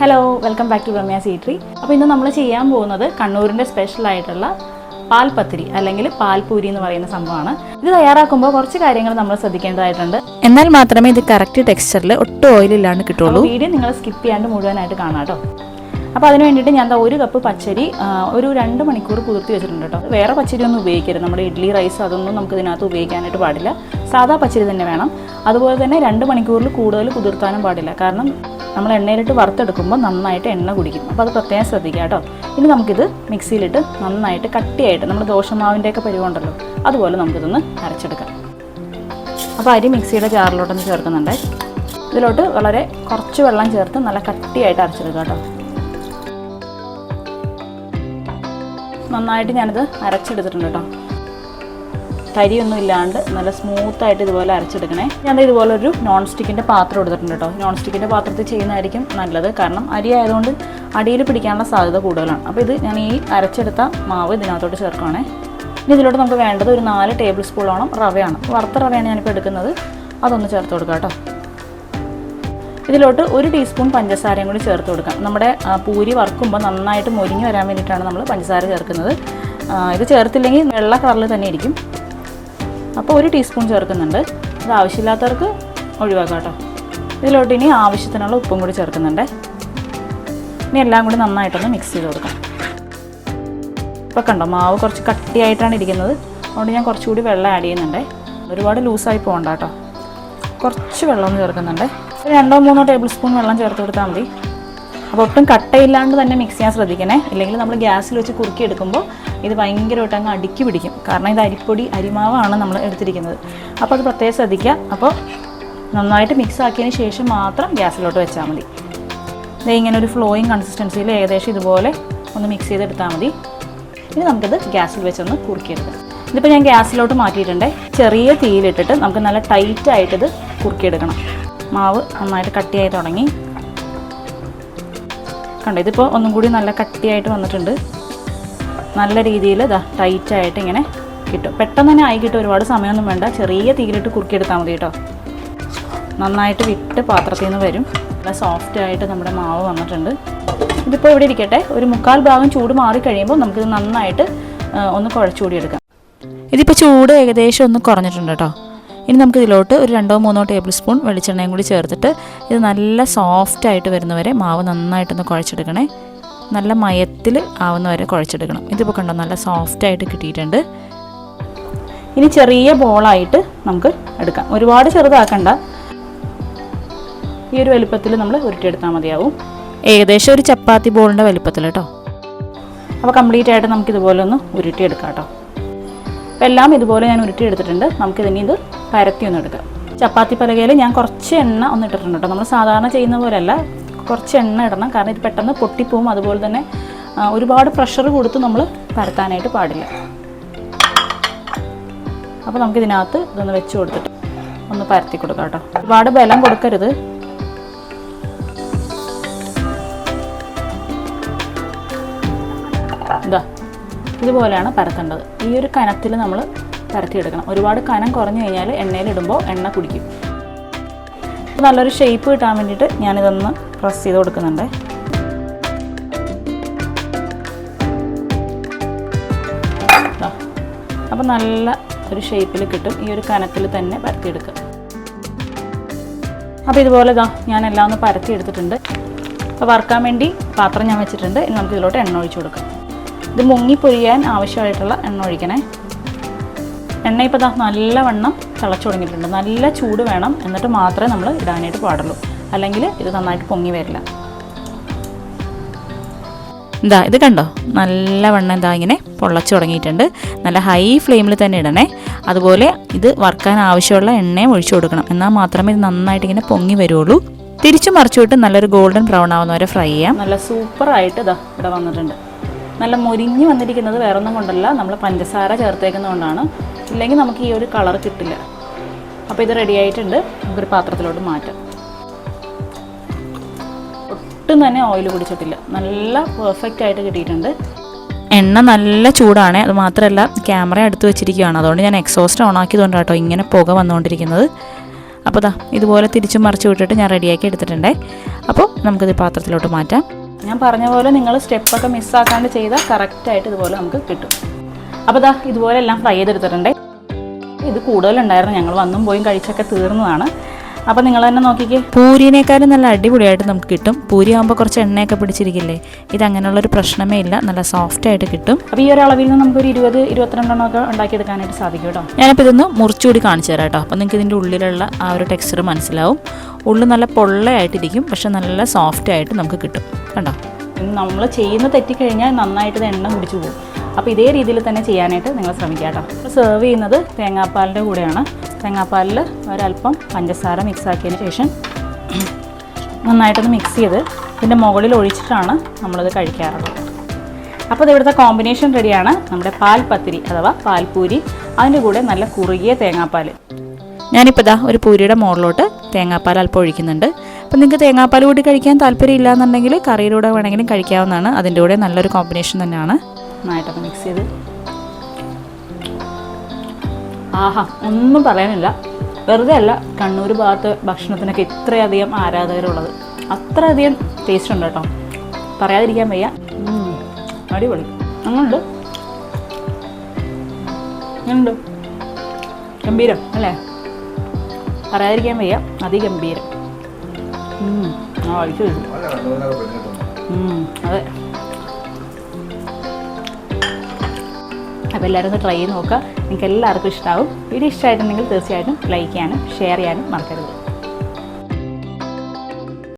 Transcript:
Hello welcome back to Ramya സീട്രി അപ്പോൾ ഇന്ന് നമ്മൾ ചെയ്യാൻ പോകുന്നത് കണ്ണൂരിന്റെ സ്പെഷ്യൽ ആയിട്ടുള്ള പാൽപത്തിരി അല്ലെങ്കിൽ പാൽപൂരി എന്ന് പറയുന്ന സംഭവമാണ്. ഇത് തയ്യാറാക്കുമ്പോൾ കുറച്ച് കാര്യങ്ങൾ നമ്മൾ ശ്രദ്ധിക്കേണ്ടതായിട്ടുണ്ട്. എന്നാൽ മാത്രമേ ഇത് കറക്റ്റ് ടെക്സ്ചറിൽ ഒട്ടും ഓയിലില്ലാണ്ട് കിട്ടുള്ളൂ. വീഡിയോ നിങ്ങൾ സ്കിപ്പ് ചെയ്യാണ്ട് മുഴുവനായിട്ട് കാണാം കേട്ടോ അപ്പോൾ അതിന് വേണ്ടിയിട്ട് ഞാൻ ഒരു കപ്പ് പച്ചരി ഒരു രണ്ട് മണിക്കൂർ കുതിർത്തി വെച്ചിട്ടുണ്ട് കേട്ടോ വേറെ പച്ചരി ഒന്നും ഉപയോഗിക്കരുത്. നമ്മുടെ ഇഡ്ഡലി റൈസ് അതൊന്നും നമുക്ക് ഇതിനകത്ത് ഉപയോഗിക്കാനായിട്ട് പാടില്ല. സാധാ പച്ചരി തന്നെ വേണം. അതുപോലെ തന്നെ രണ്ട് മണിക്കൂറിൽ കൂടുതൽ കുതിർത്താനും പാടില്ല. കാരണം നമ്മൾ എണ്ണയിലിട്ട് വറുത്തെടുക്കുമ്പോൾ നന്നായിട്ട് എണ്ണ കുടിക്കും. അപ്പോൾ അത് പ്രത്യേകം ശ്രദ്ധിക്കുക കേട്ടോ. ഇനി നമുക്കിത് മിക്സിയിലിട്ട് നന്നായിട്ട് കട്ടിയായിട്ട് നമ്മൾ ദോശമാവിന്റെയൊക്കെ പരിവുണ്ടല്ലോ അതുപോലെ നമുക്കിതൊന്ന് അരച്ചെടുക്കാം. അപ്പോൾ അരി മിക്സിയുടെ ജാറിലോട്ടൊന്ന് ചേർക്കുന്നുണ്ട്. ഇതിലോട്ട് വളരെ കുറച്ച് വെള്ളം ചേർത്ത് നല്ല കട്ടിയായിട്ട് അരച്ചെടുക്കുക കേട്ടോ. നന്നായിട്ട് ഞാനിത് അരച്ചെടുത്തിട്ടുണ്ട് കേട്ടോ. തരിയൊന്നും ഇല്ലാണ്ട് നല്ല സ്മൂത്തായിട്ട് ഇതുപോലെ അരച്ചെടുക്കണേ. ഞാൻ ഇതുപോലെ ഒരു നോൺ സ്റ്റിക്കിന്റെ പാത്രം എടുത്തിട്ടുണ്ട് കേട്ടോ നോൺ സ്റ്റിക്കിന്റെ പാത്രത്തിൽ ചെയ്യുന്നതായിരിക്കും നല്ലത്. കാരണം അരി ആയതുകൊണ്ട് അടിയിൽ പിടിക്കാനുള്ള സാധ്യത കൂടുതലാണ്. അപ്പോൾ ഇത് ഞാൻ ഈ അരച്ചെടുത്ത മാവ് ഇതിനകത്തോട്ട് ചേർക്കുകയാണേ ഇനി ഇതിലോട്ട് നമുക്ക് വേണ്ടത് ഒരു നാല് ടേബിൾ സ്പൂണോളം റവയാണ്. വറുത്ത റവയാണ് ഞാനിപ്പോൾ എടുക്കുന്നത്. അതൊന്ന് ചേർത്ത് കൊടുക്കാം കേട്ടോ ഇതിലോട്ട് ഒരു ടീസ്പൂൺ പഞ്ചസാരയും കൂടി ചേർത്ത് കൊടുക്കാം. നമ്മുടെ പൂരി വറുക്കുമ്പോൾ നന്നായിട്ട് മൊരിഞ്ഞ് വരാൻ വേണ്ടിയിട്ടാണ് നമ്മൾ പഞ്ചസാര ചേർക്കുന്നത്. ഇത് ചേർത്തില്ലെങ്കിൽ വെള്ള കളറിൽ തന്നെ ഇരിക്കും. അപ്പോൾ ഒരു ടീസ്പൂൺ ചേർക്കുന്നുണ്ട്. ഇത് ആവശ്യമില്ലാത്തവർക്ക് ഒഴിവാക്കാം കേട്ടോ. ഇതിലോട്ട് ഇനി ആവശ്യത്തിനുള്ള ഉപ്പും കൂടി ചേർക്കുന്നുണ്ട്. ഇനി എല്ലാം കൂടി നന്നായിട്ടൊന്ന് മിക്സ് ചെയ്ത് കൊടുക്കാം. ഇപ്പോൾ കണ്ടോ മാവ് കുറച്ച് കട്ടിയായിട്ടാണ് ഇരിക്കുന്നത്. അതുകൊണ്ട് ഞാൻ കുറച്ചുകൂടി വെള്ളം ആഡ് ചെയ്യുന്നുണ്ട്. ഒരുപാട് ലൂസായി പോകണ്ട കേട്ടോ. കുറച്ച് വെള്ളം ചേർക്കുന്നുണ്ട്. രണ്ടോ മൂന്നോ ടേബിൾ സ്പൂൺ വെള്ളം ചേർത്ത് കൊടുത്താൽ മതി. അപ്പോൾ ഒട്ടും കട്ടയില്ലാണ്ട് തന്നെ മിക്സ് ചെയ്യാൻ ശ്രദ്ധിക്കണേ. ഇല്ലെങ്കിൽ നമ്മൾ ഗ്യാസിൽ വെച്ച് കുറുക്കി എടുക്കുമ്പോൾ ഇത് ഭയങ്കരമായിട്ട് അങ്ങ് അടുക്കി പിടിക്കും. കാരണം ഇത് അരിപ്പൊടി അരിമാവാണ് നമ്മൾ എടുത്തിരിക്കുന്നത്. അപ്പോൾ അത് പ്രത്യേകം ശ്രദ്ധിക്കുക. അപ്പോൾ നന്നായിട്ട് മിക്സ് ആക്കിയതിന് ശേഷം മാത്രം ഗ്യാസിലോട്ട് വെച്ചാൽ മതി. ദേ ഇങ്ങനെ ഒരു ഫ്ലോയിങ് കൺസിസ്റ്റൻസിയിൽ ഏകദേശം ഇതുപോലെ ഒന്ന് മിക്സ് ചെയ്തെടുത്താൽ മതി. ഇനി നമുക്കിത് ഗ്യാസിൽ വെച്ചൊന്ന് കുറുക്കിയെടുക്കാം. ഇതിപ്പോൾ ഞാൻ ഗ്യാസിലോട്ട് മാറ്റിയിട്ടുണ്ട്. ചെറിയ തീയിലിട്ടിട്ട് നമുക്ക് നല്ല ടൈറ്റായിട്ടിത് ഇത് കുറുക്കിയെടുക്കണം. മാവ് നന്നായിട്ട് കട്ടിയായി തുടങ്ങി. കണ്ടോ ഇതിപ്പോൾ ഒന്നും കൂടി നല്ല കട്ടിയായിട്ട് വന്നിട്ടുണ്ട്. നല്ല രീതിയിൽ ഇതാ ടൈറ്റായിട്ട് ഇങ്ങനെ കിട്ടും. പെട്ടെന്ന് തന്നെ ആയി കിട്ടും ഒരുപാട് സമയമൊന്നും വേണ്ട. ചെറിയ തീയിലിട്ട് കുറുക്കിയെടുത്താൽ മതി കേട്ടോ. നന്നായിട്ട് വിട്ട് പാത്രത്തിൽ നിന്ന് വരും. നല്ല സോഫ്റ്റ് ആയിട്ട് നമ്മുടെ മാവ് വന്നിട്ടുണ്ട്. ഇതിപ്പോൾ ഇവിടെ ഇരിക്കട്ടെ. ഒരു മുക്കാൽ ഭാഗം ചൂട് മാറി കഴിയുമ്പോൾ നമുക്കിത് നന്നായിട്ട് ഒന്ന് കുഴച്ചുകൂടി എടുക്കാം. ഇതിപ്പോൾ ചൂട് ഏകദേശം ഒന്ന് കുറഞ്ഞിട്ടുണ്ട് കേട്ടോ. ഇനി നമുക്ക് ഇതിലോട്ട് ഒരു രണ്ടോ മൂന്നോ ടേബിൾ സ്പൂൺ വെളിച്ചെണ്ണയും കൂടി ചേർത്തിട്ട് ഇത് നല്ല സോഫ്റ്റ് ആയിട്ട് വരുന്നവരെ മാവ് നന്നായിട്ടൊന്ന് കുഴച്ചെടുക്കണേ. നല്ല മയത്തിൽ ആവുന്നവരെ കുഴച്ചെടുക്കണം. ഇതിപ്പോൾ കണ്ടോ നല്ല സോഫ്റ്റ് ആയിട്ട് കിട്ടിയിട്ടുണ്ട്. ഇനി ചെറിയ ബോളായിട്ട് നമുക്ക് എടുക്കാം. ഒരുപാട് ചെറുതാക്കണ്ട. ഈ ഒരു വലുപ്പത്തിൽ നമ്മൾ ഉരുട്ടിയെടുത്താൽ മതിയാവും. ഏകദേശം ഒരു ചപ്പാത്തി ബോളിന്റെ വലുപ്പത്തിൽ കേട്ടോ. അപ്പോൾ കംപ്ലീറ്റ് ആയിട്ട് നമുക്ക് ഇതുപോലെ ഒന്ന് ഉരുട്ടിയെടുക്കാം കേട്ടോ. അപ്പോൾ എല്ലാം ഇതുപോലെ ഞാൻ ഉരുട്ടിയെടുത്തിട്ടുണ്ട്. നമുക്കിതിനി ഇത് പരത്തി ഒന്ന് എടുക്കുക ചപ്പാത്തി പലകയിൽ ഞാൻ കുറച്ച് എണ്ണ ഒന്ന് ഇട്ടിട്ടുണ്ട് കേട്ടോ. നമ്മൾ സാധാരണ ചെയ്യുന്ന പോലെയല്ല കുറച്ച് എണ്ണ ഇടണം. കാരണം ഇത് പെട്ടെന്ന് പൊട്ടിപ്പോവും. അതുപോലെ തന്നെ ഒരുപാട് പ്രഷർ കൊടുത്ത് നമ്മൾ പരത്താനായിട്ട് പാടില്ല. അപ്പോൾ നമുക്ക് ഇതിനകത്ത് ഇതൊന്ന് വെച്ച് കൊടുത്തിട്ട് ഒന്ന് പരത്തി കൊടുക്കാം കേട്ടോ. ഒരുപാട് ബലം കൊടുക്കരുത്. ഇതാ ഇതുപോലെയാണ് പരത്തേണ്ടത്. ഈ ഒരു കനത്തിൽ നമ്മൾ പരത്തിയെടുക്കണം ഒരുപാട് കനം കുറഞ്ഞു കഴിഞ്ഞാൽ എണ്ണയിലിടുമ്പോൾ എണ്ണ കുടിക്കും. നല്ലൊരു ഷേപ്പ് കിട്ടാൻ വേണ്ടിയിട്ട് ഞാനിതൊന്ന് പ്രസ് ചെയ്ത് കൊടുക്കുന്നുണ്ട്. അപ്പം നല്ല ഒരു ഷേപ്പിൽ കിട്ടും. ഈ ഒരു കനത്തിൽ തന്നെ പരത്തിയെടുക്കുക. അപ്പോൾ ഇതുപോലെ ഇതാ ഞാൻ എല്ലാം ഒന്ന് പരത്തി എടുത്തിട്ടുണ്ട് അപ്പോൾ വറുക്കാൻ വേണ്ടി പാത്രം ഞാൻ വെച്ചിട്ടുണ്ട്. ഇനി നമുക്ക് ഇതിലോട്ട് എണ്ണ ഒഴിച്ചു കൊടുക്കാം. ഇത് മുങ്ങി പൊരിയാൻ ആവശ്യമായിട്ടുള്ള എണ്ണ ഒഴിക്കണേ. എണ്ണ ഇപ്പോൾ നല്ലവണ്ണം തിളച്ചു തുടങ്ങിയിട്ടുണ്ട്. നല്ല ചൂട് വേണം. എന്നിട്ട് മാത്രമേ നമ്മൾ ഇടാനായിട്ട് പാടുള്ളൂ. അല്ലെങ്കിൽ ഇത് നന്നായിട്ട് പൊങ്ങി വരില്ല. എന്താ ഇത് കണ്ടോ? നല്ല വണ്ണം എന്താ ഇങ്ങനെ പൊള്ളച്ചു തുടങ്ങിയിട്ടുണ്ട്. നല്ല ഹൈ ഫ്ലെയിമിൽ തന്നെ ഇടണേ. അതുപോലെ ഇത് വറുക്കാൻ ആവശ്യമുള്ള എണ്ണയും ഒഴിച്ചു കൊടുക്കണം. എന്നാൽ മാത്രമേ ഇത് നന്നായിട്ട് ഇങ്ങനെ പൊങ്ങി വരുള്ളൂ. തിരിച്ചു മറിച്ചു വിട്ട് നല്ലൊരു ഗോൾഡൻ ബ്രൗൺ ആവുന്നവരെ ഫ്രൈ ചെയ്യാം. നല്ല സൂപ്പറായിട്ട് ഇതാ ഇവിടെ വന്നിട്ടുണ്ട്. നല്ല മുരിഞ്ഞ് വന്നിരിക്കുന്നത് വേറൊന്നും കൊണ്ടല്ല. നമ്മൾ പഞ്ചസാര ചേർത്തേക്കുന്നതുകൊണ്ടാണ്. ഇല്ലെങ്കിൽ നമുക്ക് ഈ ഒരു കളർ കിട്ടില്ല. അപ്പോൾ ഇത് റെഡി ആയിട്ടുണ്ട്. നമുക്കൊരു പാത്രത്തിലോട്ട് മാറ്റാം. ഒട്ടും തന്നെ ഓയിൽ പിടിച്ചിട്ടില്ല നല്ല പെർഫെക്റ്റ് ആയിട്ട് കിട്ടിയിട്ടുണ്ട്. എണ്ണ നല്ല ചൂടാണ്. അത് മാത്രമല്ല ക്യാമറ അടുത്ത് വെച്ചിരിക്കുകയാണ് അതുകൊണ്ട് ഞാൻ എക്സോസ്റ്റ് ഓൺ ആക്കിയതുകൊണ്ട് കേട്ടോ ഇങ്ങനെ പുക വന്നുകൊണ്ടിരിക്കുന്നത്. അപ്പോൾ ദാ ഇതുപോലെ തിരിച്ചും മറിച്ച് വിട്ടിട്ട് ഞാൻ റെഡിയാക്കി എടുത്തിട്ടുണ്ടേ. അപ്പോൾ നമുക്കിത് പാത്രത്തിലോട്ട് മാറ്റാം. ഞാൻ പറഞ്ഞ പോലെ നിങ്ങൾ സ്റ്റെപ്പൊക്കെ മിസ്സാക്കാണ്ട് ചെയ്താൽ കറക്റ്റായിട്ട് ഇതുപോലെ നമുക്ക് കിട്ടും. അപ്പോൾ ദാ ഇതുപോലെ എല്ലാം ഫ്രൈ ചെയ്തെടുത്തിട്ടുണ്ട്. ഇത് കൂടുതലുണ്ടായിരുന്നു. ഞങ്ങൾ വന്നും പോയും കഴിച്ചൊക്കെ തീർന്നതാണ്. അപ്പോൾ നിങ്ങൾ തന്നെ നോക്കിക്കേ. പൂരിനേക്കാളും നല്ല അടിപൊളിയായിട്ട് നമുക്ക് കിട്ടും. പൂരി ആകുമ്പോൾ കുറച്ച് എണ്ണയൊക്കെ പിടിച്ചിരിക്കില്ലേ? ഇത് അങ്ങനെയുള്ളൊരു പ്രശ്നമേ ഇല്ല. നല്ല സോഫ്റ്റ് ആയിട്ട് കിട്ടും. അപ്പോൾ ഈ ഒരു അളവിൽ നിന്ന് നമുക്കൊരു ഇരുപത് ഇരുപത്തിരണ്ടെണ്ണം ഒക്കെ ഉണ്ടാക്കിയെടുക്കാനായിട്ട് സാധിക്കും കേട്ടോ. ഞാനിപ്പോൾ ഇതൊന്ന് മുറിച്ചുകൂടി കാണിച്ചു തരാം കേട്ടോ. അപ്പോൾ നിങ്ങൾക്ക് ഇതിന്റെ ഉള്ളിലുള്ള ആ ഒരു ടെക്സ്ചർ മനസ്സിലാവും. ഉള്ളിൽ നല്ല പൊള്ളയായിട്ടിരിക്കും. പക്ഷെ നല്ല സോഫ്റ്റ് ആയിട്ട് നമുക്ക് കിട്ടും. കണ്ടോ? നമ്മൾ ചെയ്യുന്ന തെറ്റിക്കഴിഞ്ഞാൽ നന്നായിട്ട് എണ്ണ കുടിച്ചു പോകും. അപ്പോൾ ഇതേ രീതിയിൽ തന്നെ ചെയ്യാനായിട്ട് നിങ്ങൾ ശ്രമിക്കുക കേട്ടോ. സെർവ് ചെയ്യുന്നത് തേങ്ങാപ്പാലിന്റെ കൂടെയാണ്. തേങ്ങാപ്പാലിൽ ഒരല്പം പഞ്ചസാര മിക്സ് ആക്കിയതിന് ശേഷം നന്നായിട്ടൊന്ന് മിക്സ് ചെയ്ത് ഇതിന്റെ മുകളിൽ ഒഴിച്ചിട്ടാണ് നമ്മളിത് കഴിക്കാറുള്ളത്. അപ്പോൾ ഇവിടുത്തെ കോമ്പിനേഷൻ റെഡിയാണ് നമ്മുടെ പാൽ പത്തിരി അഥവാ പാൽപൂരി. അതിന്റെ കൂടെ നല്ല കുറുകിയ തേങ്ങാപ്പാൽ ഞാനിപ്പോൾ ഇതാ ഒരു പൂരിയുടെ മുകളിലോട്ട് തേങ്ങാപ്പാൽ അല്പം ഒഴിക്കുന്നുണ്ട്. അപ്പം നിങ്ങൾക്ക് തേങ്ങാപ്പാൽ കൂടി കഴിക്കാൻ താല്പര്യം ഇല്ലാന്നുണ്ടെങ്കിൽ കറിയുടെ കൂടെ വേണമെങ്കിലും കഴിക്കാവുന്നതാണ്. അതിന്റെ കൂടെ നല്ലൊരു കോമ്പിനേഷൻ തന്നെയാണ്. നന്നായിട്ടൊന്ന് മിക്സ് ചെയ്ത്. ആഹാ ഒന്നും പറയാനില്ല. വെറുതെ അല്ല കണ്ണൂർ ഭാഗത്ത് ഭക്ഷണത്തിനൊക്കെ ഇത്രയധികം ആരാധകരുള്ളത്. അത്രയധികം ടേസ്റ്റ് ഉണ്ട് കേട്ടോ. പറയാതിരിക്കാൻ വയ്യ. അടിപൊളി. അങ്ങനുണ്ട്. ഗംഭീരം അല്ലേ? പറയാതിരിക്കാൻ വയ്യ. അതിഗംഭീരം. കഴിച്ചു. അതെ. അപ്പോൾ എല്ലാവരും ഒന്ന് ട്രൈ ചെയ്ത് നോക്കുക. നിങ്ങൾക്ക് എല്ലാവർക്കും ഇഷ്ടമാവും വീഡിയോ ഇഷ്ടമായിട്ടുണ്ടെങ്കിൽ തീർച്ചയായിട്ടും ലൈക്ക് ചെയ്യാനും ഷെയർ ചെയ്യാനും മറക്കരുത്.